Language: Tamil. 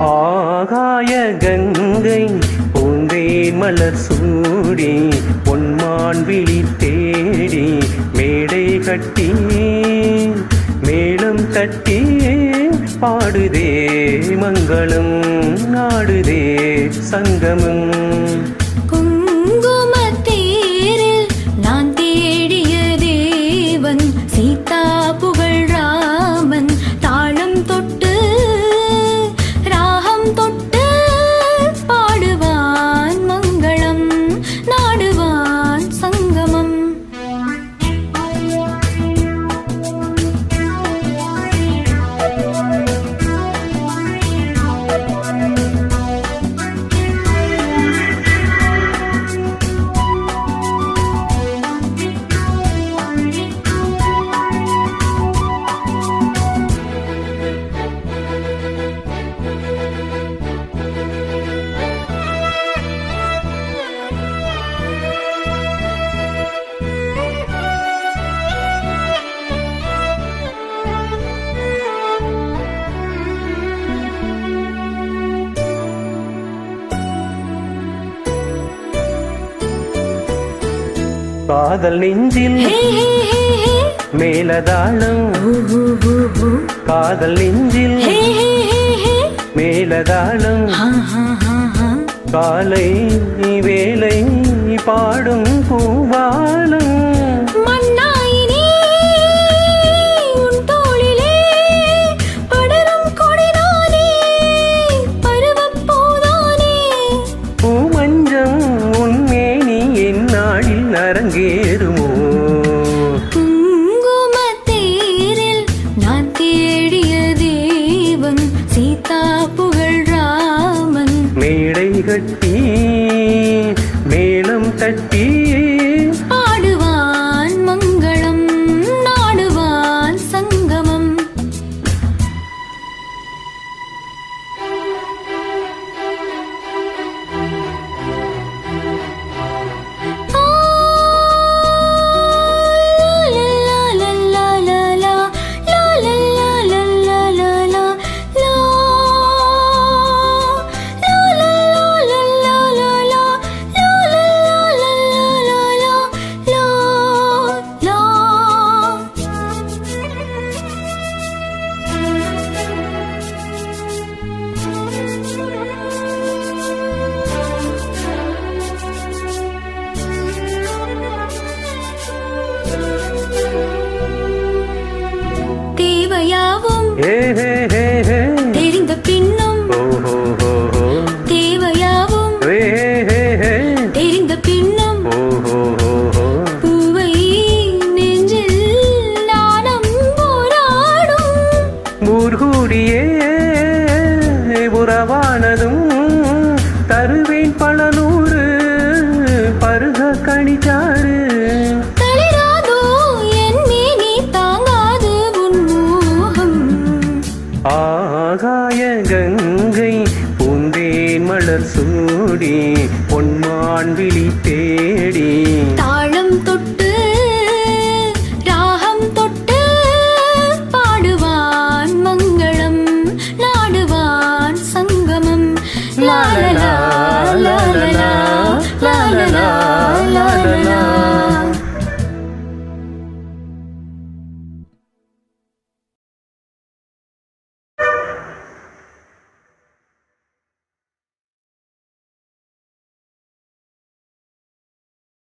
ஆகாய கங்கை பூந்தேன் மலர் சூடி பொன்மான் விழி தேடி மேடை கட்டி மேளம் தட்டி பாடுதே மங்களம் நாடுதே சங்கமம். காதல் நெஞ்சில் மேலதாளம். காதல் நெஞ்சில் மேலதாளம். காலை வேலை பாடும் பூவாய் அரங்கேறுமோ குங்குமத்தேரில் நான் தேடிய தேவன் சீதா புகழ் ராமன். மேடை கட்டி மேளம் தட்டி தேவையாவும் தெரிந்த பின்னும் தேவையாவும் தெரிந்த பின்னும் பூவை நெஞ்சில் நாணம் போராடும். ஊர்கூடியே உறவானதும் தருவேன் பல நூறு பருக கணிச்சா கங்கை பூந்தேன் மலர் சூடி பொன்மான் விழி தேடி.